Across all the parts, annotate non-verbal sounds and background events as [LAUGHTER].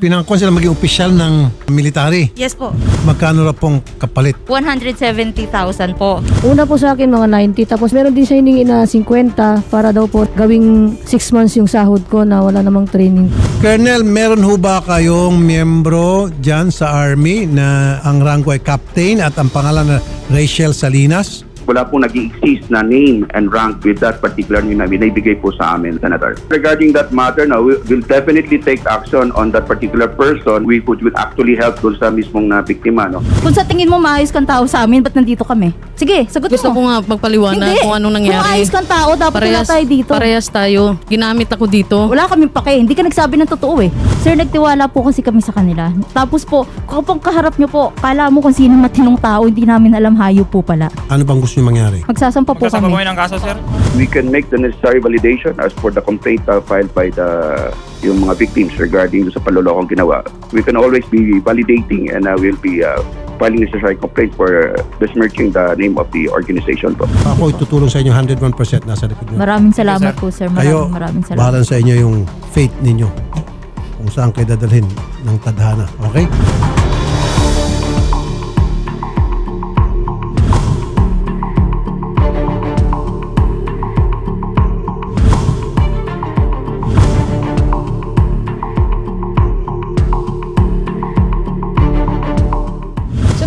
Pinangkuhan sila maging opisyal ng military. Yes po. Magkano ra pong kapalit? 170,000 po. Una po sa akin mga 90 tapos meron din siya hiningi na 50 para daw po gawing 6 months yung sahod ko na wala namang training. Colonel, meron ho ba kayong miyembro dyan sa Army na ang rango ay captain at ang pangalan na Rachel Salinas? Wala pong nag exist na name and rank with that particular name na binibigay po sa amin, Senator. Regarding that matter, now, we- we'll definitely take action on that particular person we would will actually help dun sa mismong na biktima. No? Kung sa tingin mo maayos kang tao sa amin, ba't nandito kami? Sige, sagot Gusto ko mo. nga magpaliwanag Hindi. kung anong nangyari. Kung maayos kang tao, dapat wala tayo dito. Parehas tayo. Ginamit ako dito. Wala kaming pake. Hindi ka nagsabi ng totoo eh. Sir, nagtiwala po kasi kami sa kanila. Tapos po, kapag kaharap nyo po, kala mo kung sino matinong tao, hindi namin alam hayo po pala. Ano bang gusto niyo mangyari? Magsasampa po Magkasama po kami. ng kaso, sir? We can make the necessary validation as for the complaint uh, filed by the yung mga victims regarding sa panlolokong ginawa. We can always be validating and uh, we'll be uh, filing necessary complaint for uh, besmirching the name of the organization po. Ako itutulong sa inyo 101% nasa likod niyo. Maraming salamat sir. po, sir. Kayo, Maraming maraming salamat. bahalan sa inyo yung faith ninyo kung saan kayo dadalhin ng tadhana. Okay?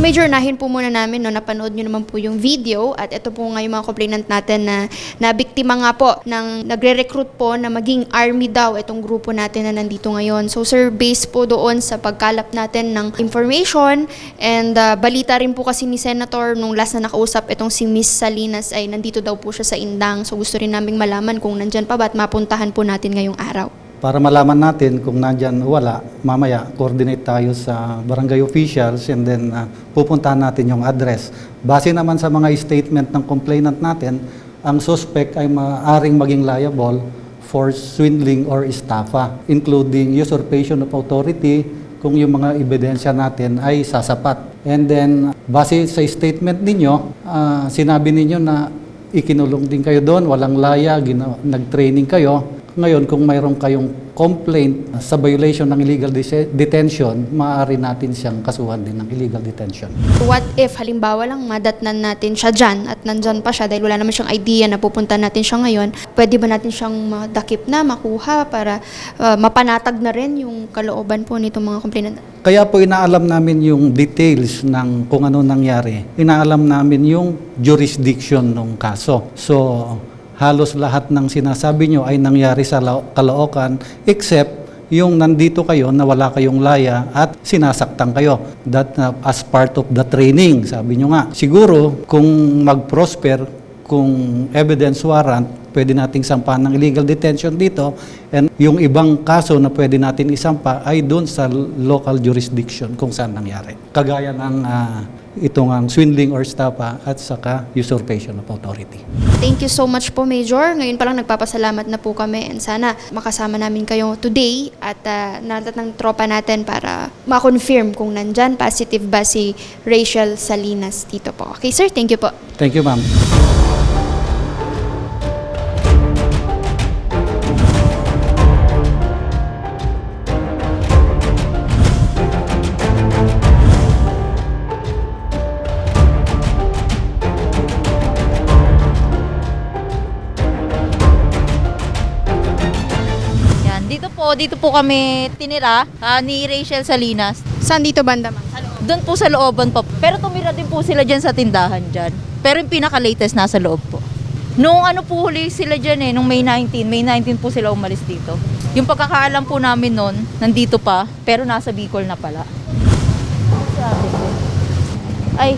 Major nahin po muna namin no napanood niyo naman po yung video at ito po nga yung mga complainant natin na nabiktima nga po ng nagre-recruit po na maging army daw itong grupo natin na nandito ngayon. So sir, based po doon sa pagkalap natin ng information and uh, balita rin po kasi ni Senator nung last na nakausap itong si Miss Salinas ay nandito daw po siya sa Indang. So gusto rin naming malaman kung nandyan pa ba at mapuntahan po natin ngayong araw. Para malaman natin kung nandyan o wala, mamaya coordinate tayo sa barangay officials and then uh, pupuntahan natin yung address. Base naman sa mga statement ng complainant natin, ang suspect ay maaaring maging liable for swindling or estafa, including usurpation of authority kung yung mga ebidensya natin ay sasapat. And then, base sa statement ninyo, ah, sinabi ninyo na ikinulong din kayo doon, walang laya, nag-training kayo. Ngayon, kung mayroon kayong complaint sa violation ng illegal detention, maaari natin siyang kasuhan din ng illegal detention. What if halimbawa lang madatnan natin siya dyan at nandyan pa siya dahil wala naman siyang idea na pupunta natin siya ngayon, pwede ba natin siyang madakip na, makuha para uh, mapanatag na rin yung kalooban po nitong mga complainant? Kaya po inaalam namin yung details ng kung ano nangyari. Inaalam namin yung jurisdiction ng kaso. So, halos lahat ng sinasabi nyo ay nangyari sa Caloocan except yung nandito kayo na wala kayong laya at sinasaktan kayo. That uh, as part of the training, sabi nyo nga. Siguro, kung mag-prosper, kung evidence warrant, pwede nating sampahan ng illegal detention dito and yung ibang kaso na pwede natin isampa ay doon sa local jurisdiction kung saan nangyari. Kagaya ng ah, itong ang swindling or estafa at saka usurpation of authority. Thank you so much po, Major. Ngayon pa lang nagpapasalamat na po kami and sana makasama namin kayo today at uh, natat ng tropa natin para ma-confirm kung nandyan positive ba si Rachel Salinas dito po. Okay, sir. Thank you po. Thank you, ma'am. Po, dito po kami tinira ah, ni Rachel Salinas. Saan dito banda, ma'am? Doon po sa looban po. Pero tumira din po sila dyan sa tindahan dyan. Pero yung pinaka-latest nasa loob po. Nung ano po huli sila dyan eh, nung May 19. May 19 po sila umalis dito. Yung pagkakaalam po namin noon, nandito pa, pero nasa Bicol na pala. Sabi ko. Ay,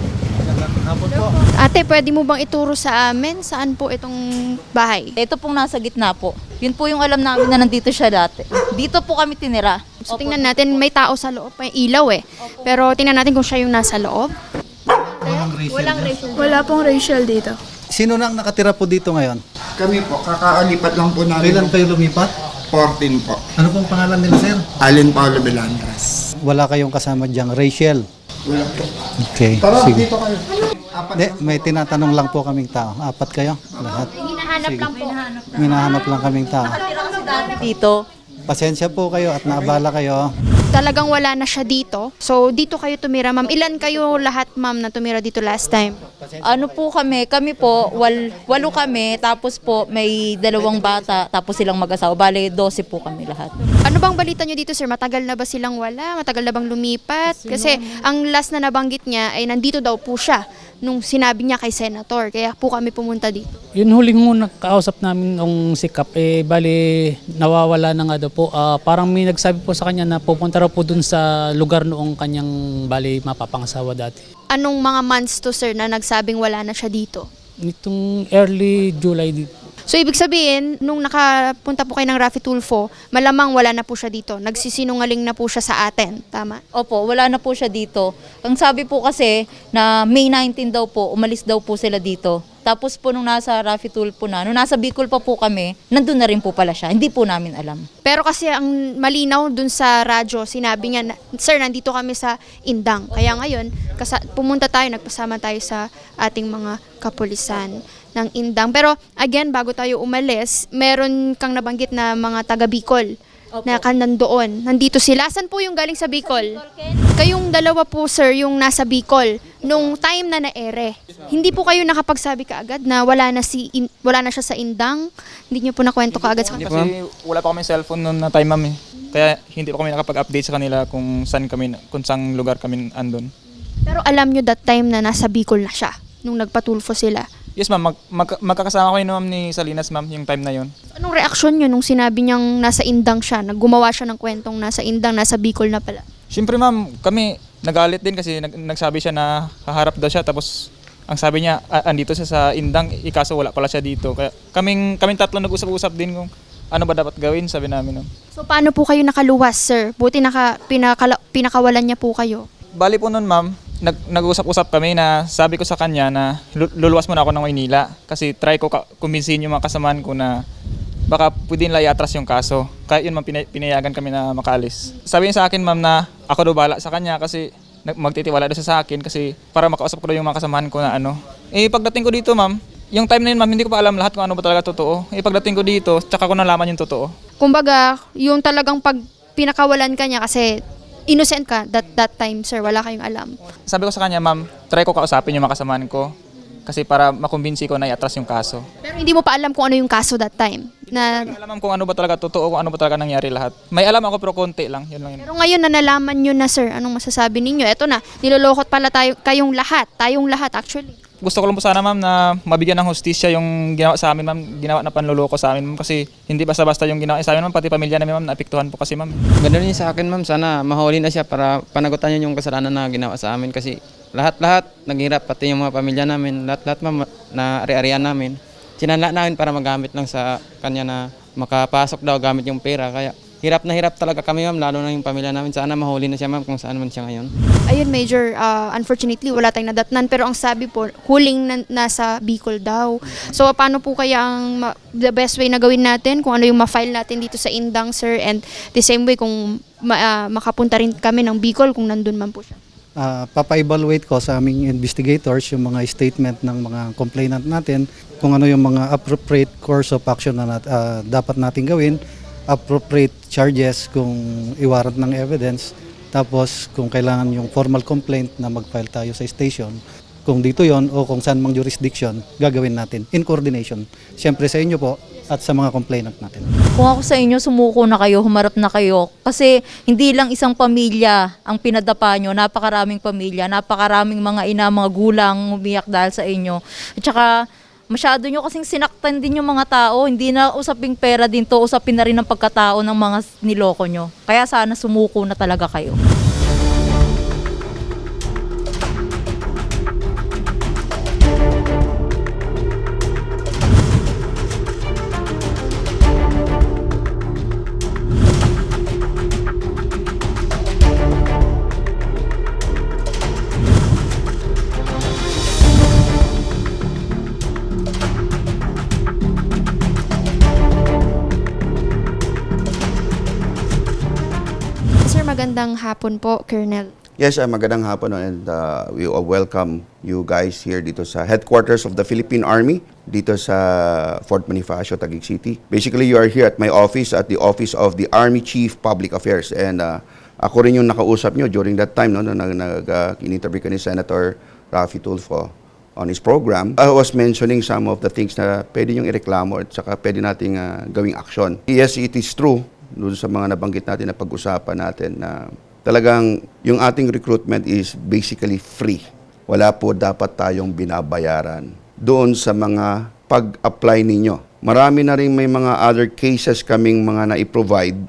Ate, pwede mo bang ituro sa amin saan po itong bahay? ito pong nasa gitna po. Yun po yung alam namin na nandito siya dati. Dito po kami tinira. So tingnan natin, may tao sa loob, may ilaw eh. Pero tingnan natin kung siya yung nasa loob. Wala pong racial dito. Sino nang nakatira po dito ngayon? Kami po, kakaalipat lang po namin. Kailan kayo lumipat? 14 po. Ano pong pangalan nila, sir? Allen Paulo Belandras. Wala kayong kasama diyang Rachel. Wala po. Okay, Tara, sige. dito kayo. Apat Hindi, may tinatanong lang po kaming tao. Apat kayo? Lahat? Hinahanap lang po. Minahanap lang kaming tao. Dito. Pasensya po kayo at naabala kayo. Talagang wala na siya dito. So, dito kayo tumira, ma'am. Ilan kayo lahat, ma'am, na tumira dito last time? Ano po kami, kami po, wal, walo kami, tapos po may dalawang bata, tapos silang mag-asawa. Bale, 12 po kami lahat. Ano bang balita nyo dito, sir? Matagal na ba silang wala? Matagal na bang lumipat? Kasi ang last na nabanggit niya ay nandito daw po siya nung sinabi niya kay Senator. Kaya po kami pumunta dito. Yun huling muna kausap namin ng sikap, eh bali nawawala na nga daw po. Ah, parang may nagsabi po sa kanya na pupunta raw po dun sa lugar noong kanyang bali mapapangasawa dati. Anong mga months to, sir, na nagsabing wala na siya dito? Nitong early July, So, ibig sabihin, nung nakapunta po kayo ng Rafi Tulfo, malamang wala na po siya dito. Nagsisinungaling na po siya sa atin. Tama? Opo, wala na po siya dito. Ang sabi po kasi na May 19 daw po, umalis daw po sila dito. Tapos po nung nasa Rafi Tulfo na, nung nasa Bicol pa po kami, nandun na rin po pala siya. Hindi po namin alam. Pero kasi ang malinaw dun sa radyo, sinabi niya, na, Sir, nandito kami sa Indang. Kaya ngayon, pumunta tayo, nagpasama tayo sa ating mga kapulisan ng Indang. Pero again, bago tayo umalis, meron kang nabanggit na mga taga Bicol na kan nandoon. Nandito sila. Saan po yung galing sa Bicol? Kayong dalawa po, sir, yung nasa Bicol nung time na naere. Hindi po kayo nakapagsabi kaagad na wala na si In- wala na siya sa Indang. Hindi niyo po nakwento kaagad sa kanila. Kasi wala pa kami cellphone noon na time ma'am eh. Kaya hindi pa kami nakapag-update sa kanila kung saan kami, kung saan lugar kami andun. Pero alam nyo that time na nasa Bicol na siya, nung nagpatulfo sila. Yes ma'am, mag, mag- magkakasama ko yun ma'am ni Salinas ma'am yung time na yun. Anong reaksyon nyo nung sinabi niyang nasa Indang siya, naggumawa siya ng kwentong nasa Indang, nasa Bicol na pala? Siyempre ma'am, kami nagalit din kasi nag, nagsabi siya na haharap daw siya tapos ang sabi niya, "Ah, andito siya sa Indang, ikaso wala pala siya dito. Kaya kaming, kaming tatlo nag-usap-usap din kung ano ba dapat gawin, sabi namin. ma'am. So paano po kayo nakaluwas, sir? Buti naka, pinakala, pinakawalan niya po kayo. Bali po noon ma'am, nag, nag-usap-usap kami na sabi ko sa kanya na lu- luluwas muna ako ng Maynila kasi try ko ka- kumbinsihin yung mga kasamaan ko na baka pwede nila i-atras yung kaso. Kaya yun ma'am, pinay- pinayagan kami na makaalis. Sabi niya sa akin ma'am na ako daw bala sa kanya kasi magtitiwala daw sa akin kasi para makausap ko daw yung mga kasamahan ko na ano. Eh pagdating ko dito ma'am, yung time na yun ma'am, hindi ko pa alam lahat kung ano ba talaga totoo. Eh pagdating ko dito, tsaka ko nalaman yung totoo. Kumbaga, yung talagang pag pinakawalan ka niya kasi innocent ka that, that time, sir, wala kayong alam. Sabi ko sa kanya, ma'am, try ko kausapin yung mga kasamahan ko kasi para makumbinsi ko na i-atras yung kaso. Pero hindi mo pa alam kung ano yung kaso that time. Na, Hindi ko alam kung ano ba talaga totoo, kung ano ba talaga nangyari lahat. May alam ako pero konti lang, yun lang yun. pero ngayon na nalaman nyo na, sir, anong masasabi ninyo? Eto na, nilolokot pala tayo, kayong lahat, tayong lahat actually. Gusto ko lang po sana ma'am na mabigyan ng hustisya yung ginawa sa amin ma'am, ginawa na panluloko sa amin ma'am kasi hindi basta-basta yung ginawa sa amin ma'am, pati pamilya namin ma'am, naapektuhan po kasi ma'am. Ganda rin sa akin ma'am, sana mahuli na siya para panagutan niya yung kasalanan na ginawa sa amin kasi lahat-lahat naghirap, pati yung mga pamilya namin, lahat-lahat ma'am na ari-arian namin. Sinanla namin para magamit lang sa kanya na makapasok daw gamit yung pera. Kaya hirap na hirap talaga kami ma'am, lalo na yung pamilya namin. Sana mahuli na siya ma'am kung saan man siya ngayon. Ayun, Major, uh, unfortunately, wala tayong nadatnan. Pero ang sabi po, huling na- nasa Bicol daw. So, paano po kaya ang ma- the best way na gawin natin? Kung ano yung ma-file natin dito sa Indang, sir. And the same way, kung ma- ah, makapunta rin kami ng Bicol kung nandun man po siya. Ah, papa-evaluate ko sa aming investigators yung mga statement ng mga complainant natin kung ano yung mga appropriate course of action na nat- ah, dapat natin gawin, appropriate charges kung iwarrant ng evidence, tapos kung kailangan yung formal complaint na mag-file tayo sa station, kung dito yon o kung saan mang jurisdiction, gagawin natin in coordination. Siyempre sa inyo po at sa mga complainant natin. Kung ako sa inyo, sumuko na kayo, humarap na kayo. Kasi hindi lang isang pamilya ang pinadapa nyo, napakaraming pamilya, napakaraming mga ina, mga gulang umiyak dahil sa inyo. At saka, masyado nyo kasing sinaktan din yung mga tao. Hindi na usaping pera din to, usapin na rin ang pagkatao ng mga niloko nyo. Kaya sana sumuko na talaga kayo. Hapon po, Colonel. Yes, uh, magandang hapon and uh, we all welcome you guys here dito sa headquarters of the Philippine Army dito sa Fort Bonifacio, Taguig City. Basically, you are here at my office at the office of the Army Chief Public Affairs and uh, ako rin yung nakausap nyo during that time no, na nag, nag uh, ka ni Senator Rafi Tulfo on his program. I was mentioning some of the things na pwede nyo ireklamo at saka pwede nating uh, gawing action. Yes, it is true doon sa mga nabanggit natin na pag-usapan natin na talagang yung ating recruitment is basically free. Wala po dapat tayong binabayaran doon sa mga pag-apply ninyo. Marami na rin may mga other cases kaming mga na-provide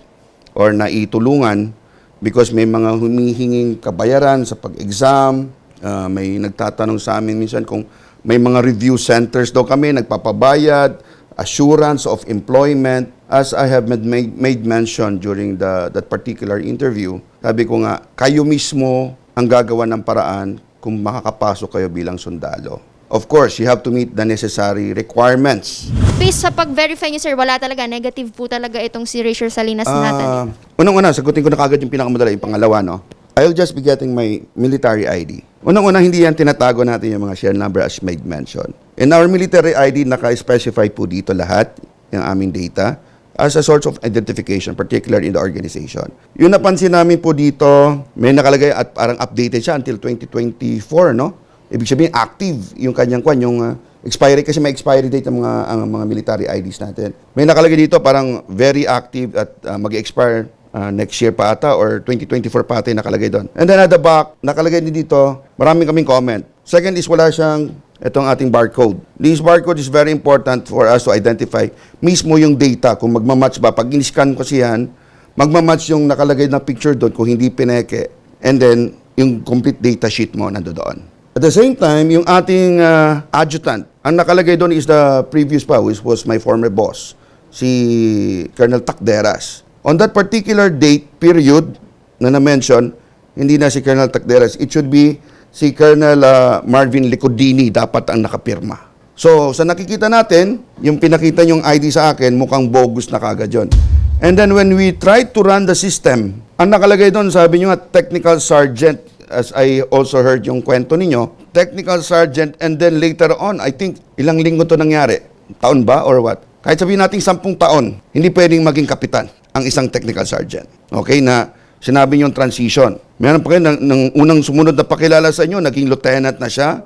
or naitulungan because may mga humihinging kabayaran sa pag-exam, Ah, may nagtatanong sa amin minsan kung may mga review centers daw kami, nagpapabayad, assurance of employment. As I have made, made, made mention during the, that particular interview, sabi ko nga, kayo mismo ang gagawa ng paraan kung makakapasok kayo bilang sundalo. Of course, you have to meet the necessary requirements. Based sa pag-verify niyo, sir, wala talaga. Negative po talaga itong si Rachel Salinas natin. Ah, Unang-una, sagutin ko na kagad yung pinakamadala, yung pangalawa, no? I'll just be getting my military ID. Unang-una, hindi yan tinatago natin yung mga serial number as made mention. In our military ID, naka-specify po dito lahat yung aming data as a source of identification, particularly in the organization. Yung napansin namin po dito, may nakalagay at parang updated siya until 2024, no? Ibig sabihin, active yung kanyang kwan, yung uh, expiry, kasi may expiry date ang mga, ang mga military IDs natin. May nakalagay dito parang very active at uh, mag-expire uh, next year pa ata or 2024 pa ata yung nakalagay doon. And then at the back, nakalagay din dito, maraming kaming comment. Second is wala siyang itong ating barcode. This barcode is very important for us to identify mismo yung data, kung magmamatch ba. Pag in-scan ko siyan, magmamatch yung nakalagay na picture doon kung hindi pineke. And then, yung complete data sheet mo nandoon. At the same time, yung ating uh, adjutant, ang nakalagay doon is the previous pa, which was my former boss, si Colonel Takderas. On that particular date, period, na na-mention, hindi na si Colonel Takderas. It should be si Colonel uh, Marvin Licodini dapat ang nakapirma. So, sa nakikita natin, yung pinakita yung ID sa akin, mukhang bogus na kagad yun. And then when we tried to run the system, ang nakalagay doon, sabi nyo nga, technical sergeant, as I also heard yung kwento ninyo, technical sergeant, and then later on, I think, ilang linggo to nangyari? Taon ba or what? Kahit sabihin natin sampung taon, hindi pwedeng maging kapitan ang isang technical sergeant. Okay, na sinabi niyo transition. Meron pa kayo, ng, ng unang sumunod na pakilala sa inyo, naging lieutenant na siya,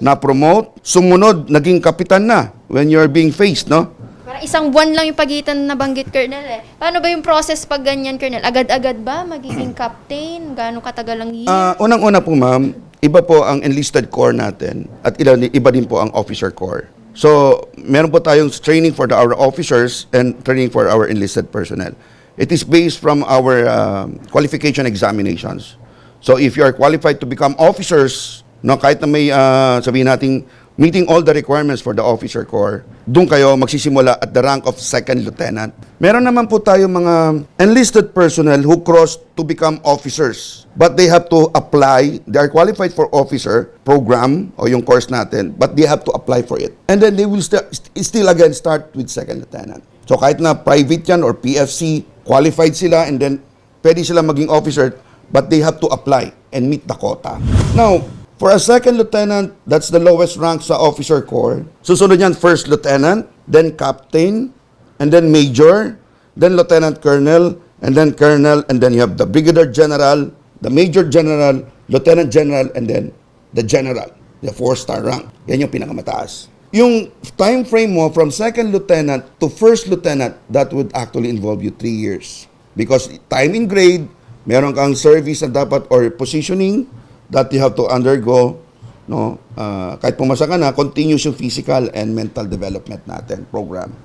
na-promote, sumunod, naging kapitan na when you're being faced, no? Para isang buwan lang yung pagitan na banggit, Colonel eh. Paano ba yung process pag ganyan, Colonel? Agad-agad ba magiging captain? Gaano katagal ang year? Ah, unang-una po ma'am, iba po ang enlisted corps natin at ilan, iba din po ang officer corps. So, meron po tayong training for the, our officers and training for our enlisted personnel. It is based from our um, qualification examinations. So, if you are qualified to become officers, no, kahit na may ah, sabihin nating meeting all the requirements for the officer corps, doon kayo magsisimula at the rank of second lieutenant. Meron naman po tayo mga enlisted personnel who cross to become officers. But they have to apply, they are qualified for officer program o yung course natin, but they have to apply for it. And then they will st- still again start with second lieutenant. So kahit na private yan or PFC, qualified sila and then pwede sila maging officer, but they have to apply and meet the quota. Now, For a second lieutenant, that's the lowest rank sa officer corps. Susunod yan, first lieutenant, then captain, and then major, then lieutenant colonel, and then colonel, and then you have the brigadier general, the major general, lieutenant general, and then the general, the four-star rank. Yan yung pinakamataas. Yung time frame mo from second lieutenant to first lieutenant, that would actually involve you three years. Because time in grade, meron kang service na dapat or positioning that you have to undergo no? Uh, kahit pumasa ka na continuous yung physical and mental development natin program.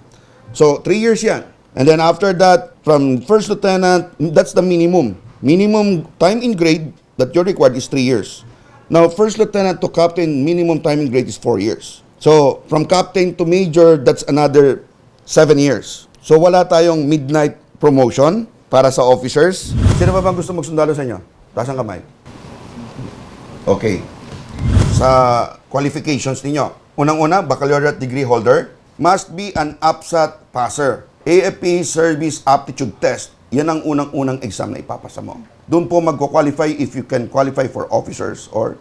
So three years yan. And then after that from first lieutenant that's the minimum. Minimum time in grade that you're required is three years. Now first lieutenant to captain minimum time in grade is four years so from captain to major that's another seven years so wala tayong midnight promotion para sa officers sino ba bang gusto magsundalo sa inyo taas ang kamay Okay. Sa qualifications ninyo, unang-una, baccalaureate degree holder, must be an APSAT passer. AFP Service Aptitude Test. Yan ang unang-unang exam na ipapasa mo. doon po magko-qualify if you can qualify for officers or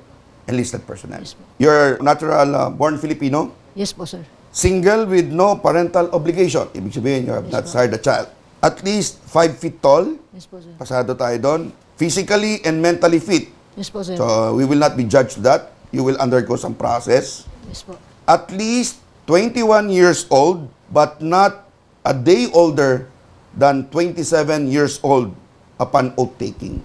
enlisted personnel. You're natural uh, born Filipino, Yes po, sir. single with no parental obligation. Ibig sabihin, you have not sired a child. At least 5 feet tall, Yes po, sir. pasado tayo doon. Physically and mentally fit. Yes po, sir. So, we will not be judged that. You will undergo some process. Yes po. At least 21 years old, but not a day older than 27 years old upon oath taking.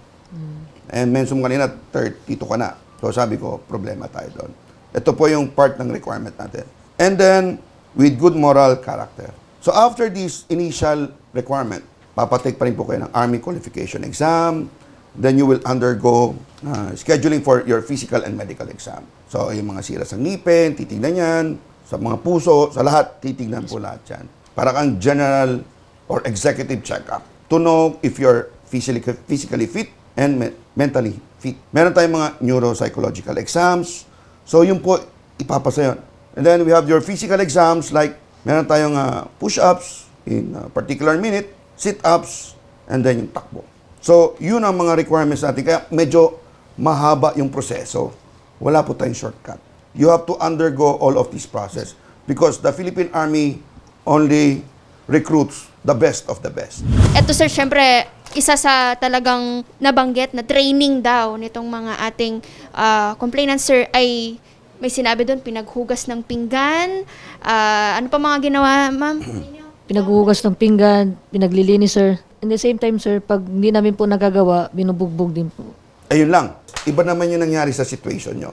And mention mo kanina, 32 ka na. So sabi ko, problema tayo doon. Ito po yung part ng requirement natin. And then, with good moral character. So after this initial requirement, papatake pa rin po kayo ng Army Qualification Exam. Then you will undergo uh, scheduling for your physical and medical exam. So yung mga sira sa ngipin, titignan yan. Sa mga puso, sa lahat, titignan po lahat yan. Para kang general or executive check-up to know if you're physically, physically fit and me- mentally fit. Meron tayong mga neuropsychological exams. So yun po, ipapasa yun. And then we have your physical exams like meron tayong uh, push-ups in a particular minute, sit-ups, and then yung takbo. So yun ang mga requirements natin. Kaya medyo mahaba yung proseso. Wala po tayong shortcut. You have to undergo all of this process because the Philippine Army only recruits the best of the best. Ito sir, syempre, isa sa talagang nabanggit na training daw nitong mga ating ah, complainants sir ay may sinabi doon, pinaghugas ng pinggan. Ah, ano pa mga ginawa, ma'am? [CLEARS THROAT] Pinaghuhugas ng pinggan, pinaglilinis, sir. In the same time, sir, pag hindi namin po nagagawa, binubugbog din po. Ayun lang. Iba naman yung nangyari sa situation nyo.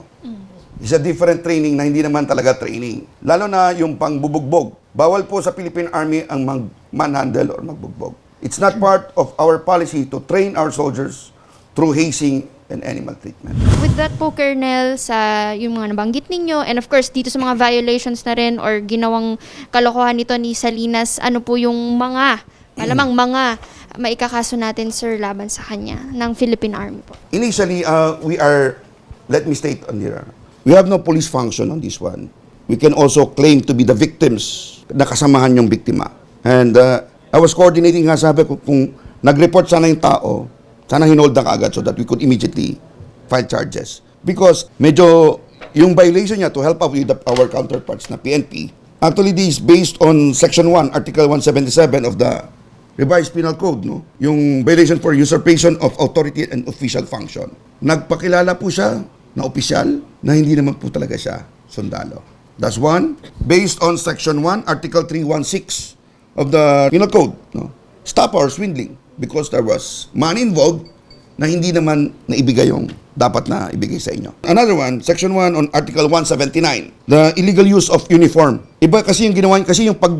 It's a different training na hindi naman talaga training. Lalo na yung pangbubugbog. Bawal po sa Philippine Army ang mag-manhandle or magbugbog. It's not part of our policy to train our soldiers through hazing and animal treatment. With that po, Colonel, sa yung mga nabanggit ninyo, and of course, dito sa mga violations na rin or ginawang kalokohan nito ni Salinas, ano po yung mga, malamang mga maikakaso natin, sir, laban sa kanya ng Philippine Army po? Initially, uh, we are, let me state on here, we have no police function on this one. We can also claim to be the victims na kasamahan yung biktima. And uh, I was coordinating nga, sabi ko, kung nag-report sana yung tao, sana hinold na kaagad so that we could immediately file charges. Because medyo yung violation niya to help out with our counterparts na PNP, actually this is based on Section 1, Article 177 of the revised penal code, no? Yung violation for usurpation of authority and official function. Nagpakilala po siya na opisyal na hindi naman po talaga siya sundalo. That's one. Based on Section 1, Article 316 of the penal code, no? Stop or swindling because there was money involved na hindi naman naibigay yung dapat na ibigay sa inyo. Another one, Section 1 on Article 179, the illegal use of uniform. Iba kasi yung ginawa, kasi yung pag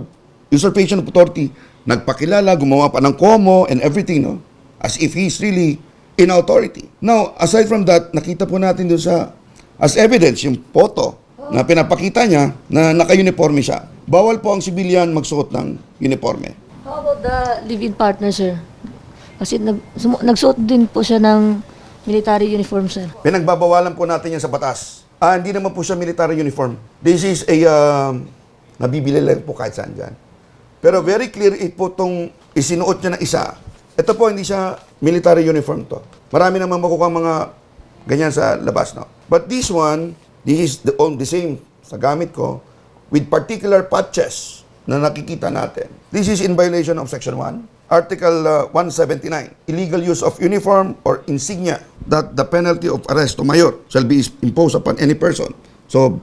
usurpation of authority, nagpakilala, gumawa pa ng komo and everything, no? As if he's really in authority. Now, aside from that, nakita po natin doon sa, as evidence, yung photo na pinapakita niya na naka-uniforme siya. Bawal po ang civilian magsuot ng uniforme. How about the live-in partner, sir? Kasi nag, sumu- nagsuot din po siya ng military uniform, sir. Pinagbabawalan po natin yan sa batas. Ah, hindi naman po siya military uniform. This is a, um, nabibili lang po kahit saan dyan. Pero very clear it po itong isinuot niya na isa. Ito po, hindi siya military uniform to. Marami naman makukuha mga ganyan sa labas, no? But this one, this is the, on the same sa gamit ko with particular patches na nakikita natin. This is in violation of Section 1. Article uh, 179, illegal use of uniform or insignia that the penalty of arrest to mayor shall be imposed upon any person. So,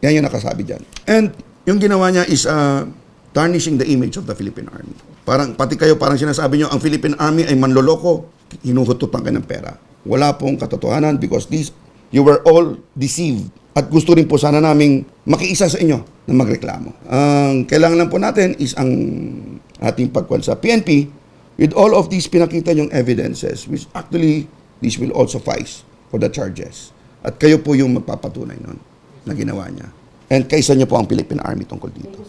yan yung nakasabi dyan. And yung ginawa niya is uh, tarnishing the image of the Philippine Army. Parang, pati kayo, parang sinasabi niyo, ang Philippine Army ay manloloko, hinuhututan kayo ng pera. Wala pong katotohanan because these, you were all deceived. At gusto rin po sana naming makiisa sa inyo na magreklamo. Ang kailangan lang po natin is ang ating pagkuhan sa PNP with all of these pinakita yung evidences which actually this will also suffice for the charges. At kayo po yung magpapatunay nun na ginawa niya. And kaisa niyo po ang Philippine Army tungkol dito.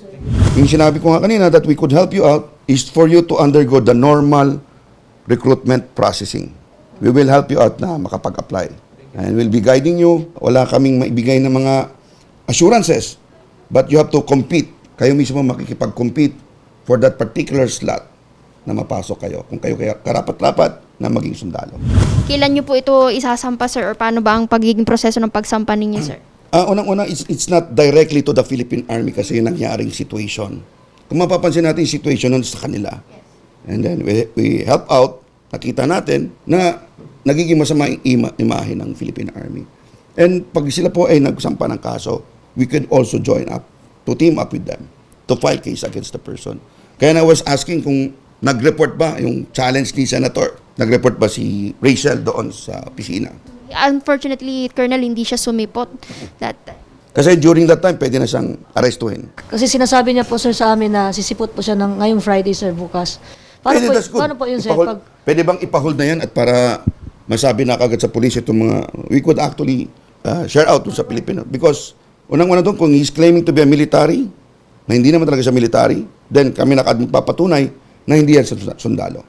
Yung sinabi ko nga kanina that we could help you out is for you to undergo the normal recruitment processing. We will help you out na makapag-apply. And we'll be guiding you. Wala kaming maibigay ng mga assurances. But you have to compete. Kayo mismo makikipag-compete for that particular slot na mapasok kayo. Kung kayo kaya karapat-rapat, na maging sundalo. Kailan nyo po ito isasampa, sir? Or paano ba ang pagiging proseso ng pagsampa ninyo, sir? [CLEARS THROAT] Ah, unang-una, it's, it's not directly to the Philippine Army kasi yung nangyaring situation. Kung mapapansin natin yung situation nun sa kanila. And then we, we help out, nakita natin na nagiging masama yung ima, imahe ng Philippine Army. And pag sila po ay nagsampa ng kaso, we could also join up to team up with them to file case against the person. Kaya I was asking kung nag-report ba yung challenge ni Senator, nag-report ba si Rachel doon sa opisina. Unfortunately, Colonel, hindi siya sumipot that. Kasi during that time, pwede na siyang arestuhin. Kasi sinasabi niya po sir sa amin na sisipot po siya ng ngayong Friday sir bukas. Paano Pwede, po, that's good. paano po yun sir? Ipahold- Pag, Pwede bang ipahold na yan at para masabi na kagad sa police itong mga, we could actually uh, share out sa Pilipino. Because, unang-una doon, kung he's claiming to be a military, na hindi naman talaga siya military, then kami nakad magpapatunay na hindi yan sund- sundalo.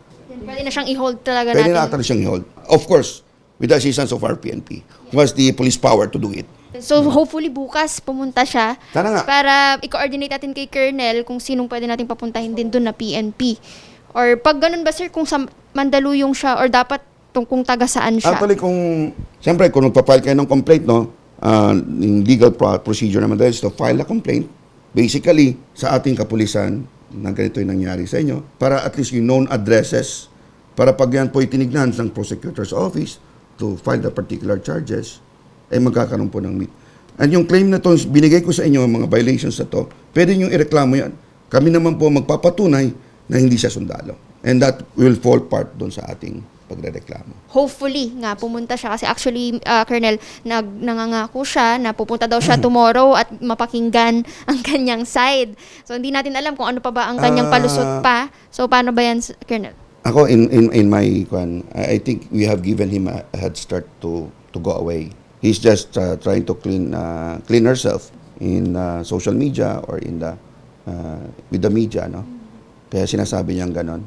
Pwede na siyang i-hold talaga Pwede natin. na actually siyang i-hold. Of course, with the assistance of our PNP, who has the police power to do it. So hopefully bukas pumunta siya Sana nga. para i-coordinate natin kay Colonel kung sinong pwede natin papuntahin din doon na PNP. Or pag ganun ba sir, kung sa Mandaluyong siya or dapat tung kung taga saan siya? Actually, kung, siyempre, kung nagpa-file kayo ng complaint, no, uh, yung legal pro- procedure naman dahil is to file a complaint, basically, sa ating kapulisan, na ganito yung nangyari sa inyo, para at least yung known addresses, para pag yan po itinignan ng prosecutor's office to file the particular charges, ay magkakaroon po ng meet. And yung claim na to, binigay ko sa inyo, mga violations na to, pwede nyo ireklamo yan. Kami naman po magpapatunay na hindi siya sundalo. And that will fall part doon sa ating pagrereklamo. Hopefully nga pumunta siya kasi actually uh, Colonel nag nangangako siya na pupunta daw siya tomorrow at mapakinggan [LAUGHS] ang kanyang side. So hindi natin alam kung ano pa ba ang kanyang Ah. palusot pa. So paano ba yan Colonel? Ako in in in my kwan, I think we have given him a head start to to go away. He's just uh, trying to clean uh, clean herself in uh, social media or in the uh, with the media, no. Kaya sinasabi niyang ganon.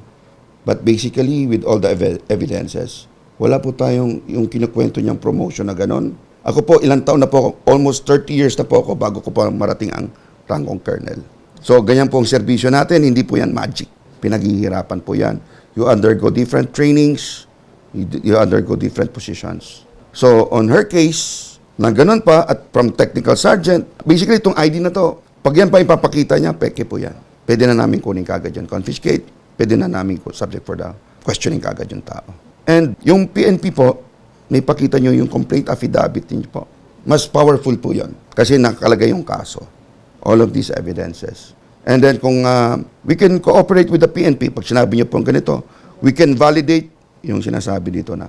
But basically with all the ev- evidences, wala po tayong yung kinukwento niyang promotion na ganon. Ako po ilang taon na po ako, almost 30 years na po ako bago ko pa marating ang rangkong colonel. So ganyan po ang serbisyo natin, hindi po yan magic. Pinaghihirapan po yan. You undergo different trainings, you, undergo different positions. So on her case, na ganun pa at from technical sergeant, basically itong ID na to, pag yan pa ipapakita niya, peke po yan. Pwede na namin kunin kagad yan, confiscate. Pwede na namin subject for the questioning kagad yung tao. And yung PNP po, may pakita nyo yung complaint affidavit niyo po. Mas powerful po yon kasi nakalagay yung kaso. All of these evidences. And then kung uh, we can cooperate with the PNP, pag sinabi niyo po ganito, we can validate yung sinasabi dito na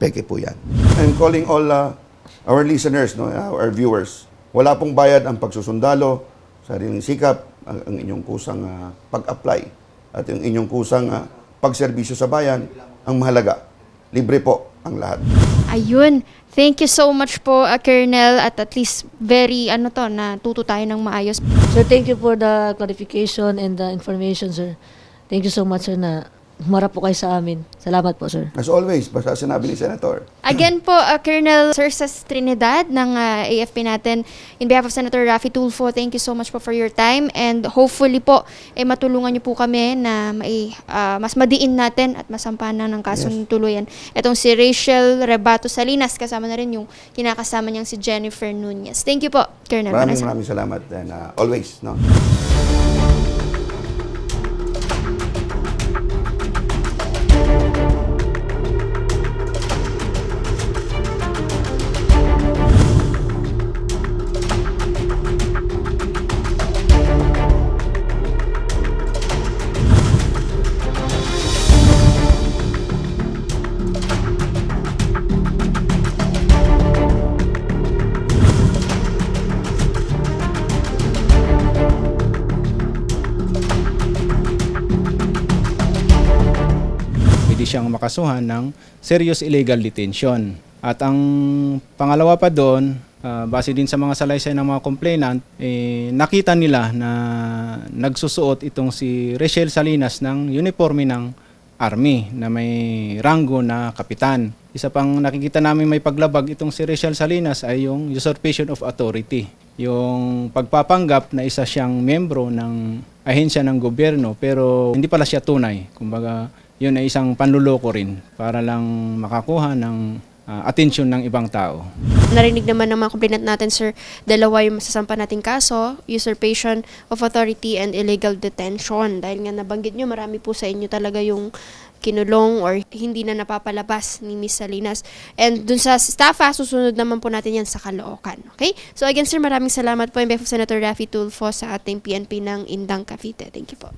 peke po yan. I'm calling all uh, our listeners, no, our viewers. Wala pong bayad ang pagsusundalo, sariling sikap, ang, ang inyong kusang uh, pag-apply at yung inyong kusang uh, pagserbisyo sa bayan, ang mahalaga. Libre po ang lahat. Ayun. Thank you so much po, uh, Colonel, at at least very, ano to, na tuto tayo ng maayos. sir, thank you for the clarification and the information sir. Thank you so much sir na humarap po kayo sa amin. Salamat po sir. As always, basta sinabi ni Senator, Again po, uh, Colonel Cersas Trinidad ng uh, AFP natin, in behalf of Senator Raffy Tulfo, thank you so much po for your time and hopefully po, eh, matulungan niyo po kami na mai, uh, mas madiin natin at masampanan ng kasong tuluyan. Itong si Rachel Rebato Salinas, kasama na rin yung kinakasama niyang si Jennifer Nunez. Thank you po, Colonel. maraming maraming salamat and uh, always, no. Makasuhan ng serious illegal detention. At ang pangalawa pa doon, ah, base din sa mga salaysay ng mga complainant, eh, nakita nila na nagsusuot itong si Rachel Salinas ng uniforme ng army na may ranggo na kapitan. Isa pang nakikita namin may paglabag itong si Rachel Salinas ay yung usurpation of authority. Yung pagpapanggap na isa siyang membro ng ahensya ng gobyerno pero hindi pala siya tunay. Kumbaga, yun ay isang panluloko rin para lang makakuha ng ah, atensyon ng ibang tao. Narinig naman ng mga complainant natin, sir, dalawa yung masasampa nating kaso, usurpation of authority and illegal detention. Dahil nga nabanggit nyo, marami po sa inyo talaga yung kinulong or hindi na napapalabas ni Miss Salinas. And dun sa staffa, susunod naman po natin yan sa Caloocan. Okay? So again, sir, maraming salamat po in behalf of Senator Raffy Tulfo sa ating PNP ng Indang Cavite. Thank you po.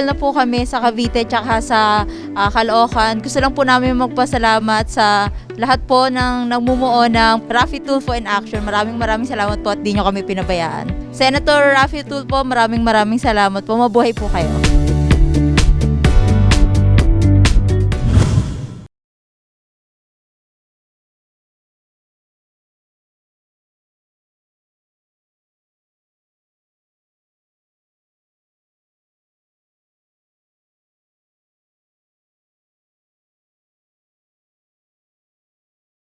Po nakapag-file na po kami sa Cavite tsaka sa ah, Caloocan. Gusto lang po namin magpasalamat sa lahat po ng nagmumuo ng Raffy Tulfo in Action. Maraming maraming salamat po at di nyo kami pinabayaan. Senator Raffy Tulfo, maraming maraming salamat po. Mabuhay po kayo.